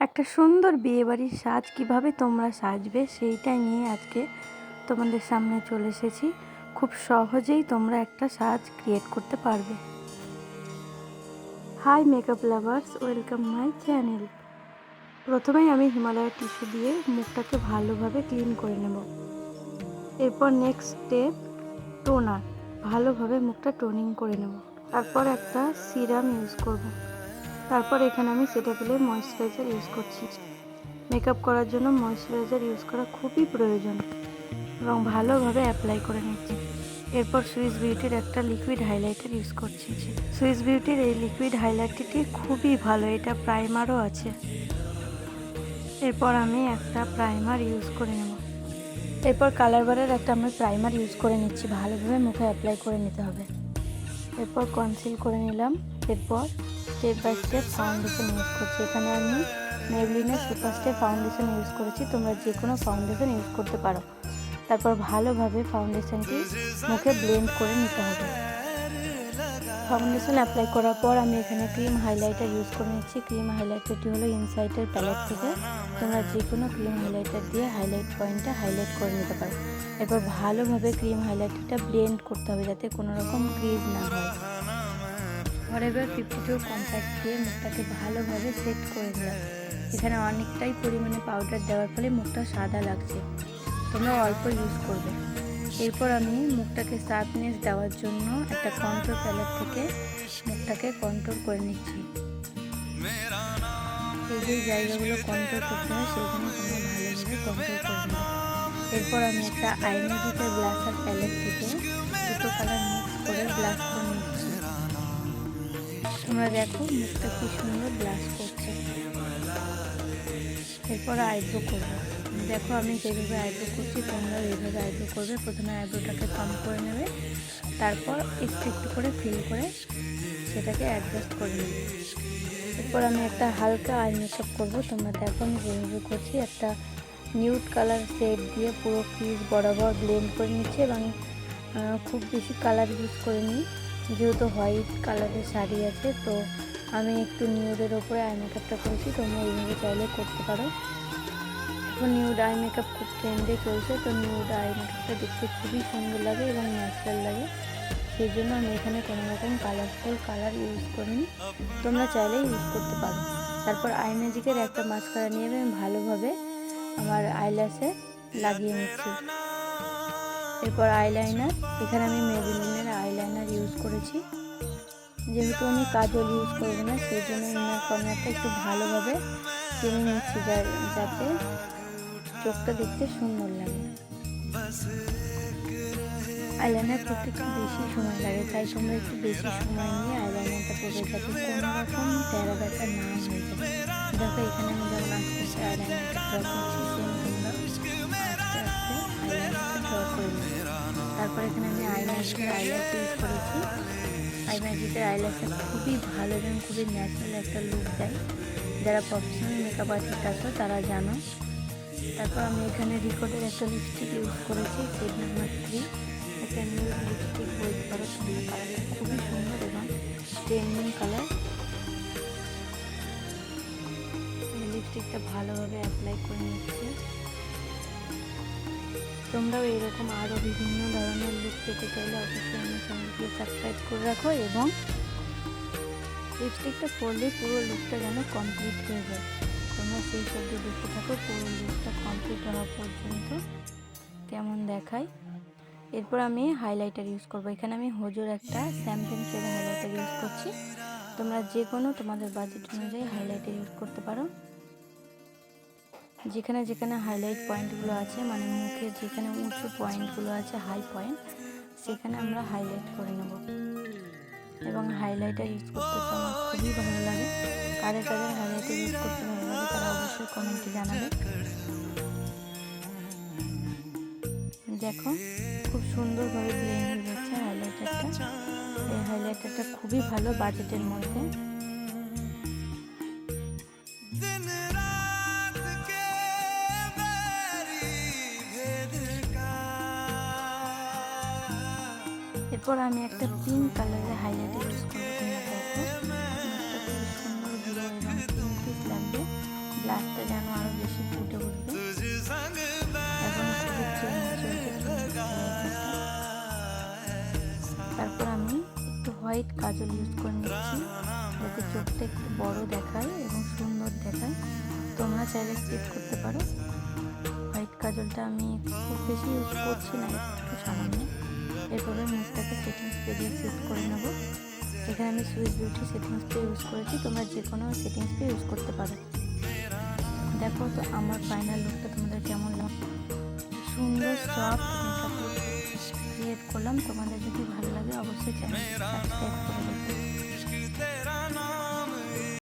একটা সুন্দর বিয়েবাড়ির সাজ কীভাবে তোমরা সাজবে সেইটাই নিয়ে আজকে তোমাদের সামনে চলে এসেছি। খুব সহজেই তোমরা একটা সাজ ক্রিয়েট করতে পারবে। Hi makeup lovers welcome my channel প্রথমেই আমি হিমালয়ের টিস্যু দিয়ে মুখটাকে ভালোভাবে ক্লিন করে নেব। এরপর নেক্সট স্টেপ টোনার ভালোভাবে মুখটা টোনিং করে নেব। তারপর একটা সিরাম ইউজ করব। তারপর এখানে আমি সেটাফিলের ময়শ্চারাইজার ইউজ করছি। মেকআপ করার জন্য ময়শ্চারাইজার ইউজ করা খুবই প্রয়োজন এবং ভালোভাবে অ্যাপ্লাই করে নিচ্ছি। এরপর সুইস বিউটির একটা লিকুইড হাইলাইটার ইউজ করছি। সুইস বিউটির এই লিকুইড হাইলাইটারটি খুবই ভালো, এটা প্রাইমারও আছে। এরপর আমি একটা প্রাইমার ইউজ করে নেব। এরপর কালার বারের একটা আমি প্রাইমার ইউজ করে নিচ্ছি, ভালোভাবে মুখে অ্যাপ্লাই করে নিতে হবে। এরপর কনসিল করে নিলাম। এরপর step by step foundation use করছি। এখানে আমি মেবলিনের সুপার স্টে ফাউন্ডেশন ইউজ করেছি। তোমরা যে কোনো ফাউন্ডেশন ইউজ করতে পারো। তারপর ভালোভাবে ফাউন্ডেশনটি মুখে ব্লেন্ড করে নিতে হবে। ফাউন্ডেশন অ্যাপ্লাই করার পর আমি এখানে ক্রিম হাইলাইটার ইউজ করে নিচ্ছি। ক্রিম হাইলাইটারটি হলো ইনসাইটের প্যালেট থেকে। তোমরা যে কোনো ক্রিম হাইলাইটার দিয়ে হাইলাইট পয়েন্টটা হাইলাইট করে নিতে পারো। এরপর ভালোভাবে ক্রিম হাইলাইটারটা ব্লেন্ড করতে হবে যাতে কোনো রকম ক্রিজ না হয়। ফরএভার ফিফটি টু কম্প্যাক্ট দিয়ে মুখটাকে ভালোভাবে সেট করে নিলাম। এখানে অনেকটাই পরিমাণে পাউডার দেওয়ার ফলে মুখটা সাদা লাগছে। তোমরা অল্প ইউজ করবে। এরপর আমি মুখটাকে শার্পনেস দেওয়ার জন্য একটা কন্ট্রোল প্যালেট থেকে মুখটাকে কন্ট্রোল করে নিচ্ছি। এই যে জায়গাগুলো কন্ট্রোল করতে হয় সেখানে তোমরা ভালোভাবে কন্ট্রোল করে এরপর আমি একটা আইমেজিকের ব্লাসার প্যালেট থেকে দুটো কালার মিক্স করে ব্লাশ করে তোমরা দেখো, মুখটা কি সুন্দর ব্লাশ করছে। এরপর আইব্রো করব। দেখো, আমি যেভাবে আইব্রো করছি, তোমরাও এইভাবে আইব্রো করবে। প্রথমে আইব্রোটাকে কম করে নেবে, তারপর একটু একটু করে ফিল করে সেটাকে অ্যাডজাস্ট করে নেবে। এরপর আমি একটা হালকা আই মেকআপ করব। তোমরা দেখো, আমি যেভাবে করছি, একটা নিউড কালার শেড দিয়ে পুরো ক্রিজ বরাবর ব্লেন্ড করে নিচ্ছি এবং খুব বেশি কালার ইউজ করে নিই যেহেতু হোয়াইট কালারের শাড়ি আছে, তো আমি একটু নিউডের ওপরে আই মেকআপটা করেছি। তোমরা এইভাবে চাইলে করতে পারো। এখন নিউড আই মেকআপ খুব ট্রেন্ডে চলছে, তো নিউড আই মেকআপটা দেখতে খুবই সুন্দর লাগে এবং ন্যাচারাল লাগে। সেই জন্য আমি এখানে কোনো রকম কালারফুল কালার ইউজ করিনি। তোমরা চাইলে ইউজ করতে পারো। তারপর আই ম্যাজিকের একটা মাস্কারা নিয়ে আমি ভালোভাবে আমার আইল্যাসে লাগিয়ে নিচ্ছি। এরপর আইলাইনার। এখানে আমি মেবিলিনের আইলাইনার ইউজ করেছি। যেহেতু আমি কাজল ইউজ করব না সেই জন্য ইনার কর্নারটা একটু ভালোভাবে টেনে নিচ্ছি যাতে চোখটা দেখতে সুন্দর লাগে। আইলাইনার করতে একটু বেশি সময় লাগে, তাই তোমরা একটু বেশি সময় নিয়ে আইলাইনারটা করবে যাতে কোনো রকম তেরা ব্যথা না হয়ে যায়। দেখো এখানে আমি যেমন আস্তে ড্র করছি সেম করে তারপর এখানে আমি আইলাইনার আইলাইট ইউজ করেছি। আই ম্যাজিকের আইলাইটটা খুবই ভালো এবং খুবই ন্যাচারাল একটা লুক দেয়। যারা প্রফেশনাল মেকআপ আর্টিস্ট আছো, তারা জানো। তারপর আমি এখানে রিকর্ডের একটা লিপস্টিক ইউজ করেছি সেট নাম্বার থ্রি একটা নিউ লিপস্টিক বলতে পারো তোমরা কালারটা খুবই সুন্দর এবং ট্রেন্ডিং কালার লিপস্টিকটা ভালোভাবে অ্যাপ্লাই করে নিচ্ছি। তোমরাও এরকম আরও বিভিন্ন ধরনের লুক পেতে চাইলে অবশ্যই আমার চ্যানেলকে সাবস্ক্রাইব করে রাখো এবং লিপস্টিকটা পরলে পুরো লুকটা যেন কমপ্লিট হয়ে যায়। তোমরা সেই সবজি দেখতে থাকো, পুরো লুকটা কমপ্লিট হওয়া পর্যন্ত কেমন দেখায়। এরপর আমি হাইলাইটার ইউজ করব। এখানে আমি হোজোর একটা স্যাম্পেন শেডের হাইলাইটার ইউজ করছি। তোমরা যে কোনো তোমাদের বাজেট অনুযায়ী হাইলাইটার ইউজ করতে পারো। যেখানে যেখানে হাইলাইট পয়েন্টগুলো আছে মানে মুখে যেখানে উঁচু পয়েন্টগুলো আছে হাই পয়েন্ট সেখানে আমরা হাইলাইট করে নেব। এবং হাইলাইটার ইউজ করতে তো আমার খুবই ভালো লাগে। কাদের কাদের হাইলাইটার ইউজ করতে ভালো লাগে, তারা অবশ্যই কমেন্টে জানাবে। দেখো, খুব সুন্দরভাবে ব্লেন্ড হয়ে যাচ্ছে হাইলাইটারটা এই হাইলাইটারটা খুবই ভালো বাজেটের মধ্যে। এরপর আমি একটা পিঙ্ক কালারের হাইলাইটার ইউজ করব লাগবে। যেন আরও বেশি ফুটে উঠবে। তারপর আমি একটু হোয়াইট কাজল ইউজ করে নিচ্ছি, যাতে চোখটা একটু বড় দেখায় এবং সুন্দর দেখায়। তোমরা চাইলে চেক করতে পারো। হোয়াইট কাজলটা আমি খুব বেশি ইউজ করছি না, একটু সামান্য। এরপরে মুখটাকে সেটিং স্প্রে দিয়ে সেট করে নেব। এখানে আমি Swiss beauty setting spray use করেছি, তোমরা যে কোনো সেটিং স্প্রে ইউজ করতে পারো। দেখো তো আমার ফাইনাল লুকটা তোমাদের কেমন সুন্দর সফট ক্রিয়েট করলাম। তোমাদের যদি ভালো লাগে অবশ্যই চ্যানেল সাবস্ক্রাইব করে